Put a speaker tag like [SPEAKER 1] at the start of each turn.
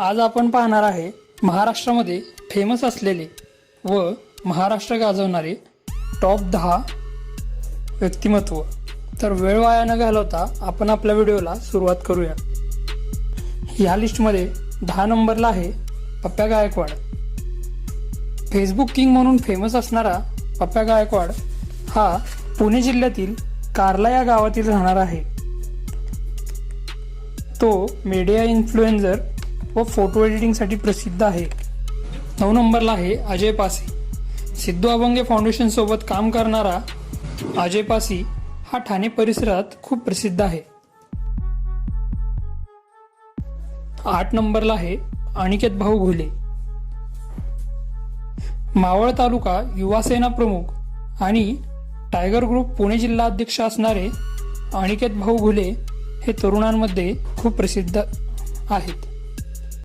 [SPEAKER 1] आज आपण पाहणार आहे महाराष्ट्रामध्ये फेमस असलेले व महाराष्ट्र गाजवणारे टॉप दहा व्यक्तिमत्व. तर वेळ वाया न घालवता आपण आपल्या व्हिडिओला सुरुवात करूया. ह्या लिस्टमध्ये दहा नंबरला आहे पप्प्या गायकवाड. फेसबुक किंग म्हणून फेमस असणारा पप्प्या गायकवाड हा पुणे जिल्ह्यातील कार्ला या गावातील राहणार आहे. तो मीडिया इन्फ्लुएन्झर व फोटो एडिटिंगसाठी प्रसिद्ध आहे. नऊ नंबरला आहे अजय पासी. सिद्धू अभंगे फाउंडेशन सोबत काम करणारा अजय पासी हा ठाणे परिसरात खूप प्रसिद्ध आहे. आठ नंबरला आहे अनिकेत भाऊ घुले. मावळ तालुका युवासेना प्रमुख आणि टायगर ग्रुप पुणे जिल्हा अध्यक्ष असणारे अनिकेत भाऊ घुले हे तरुणांमध्ये खूप प्रसिद्ध आहेत.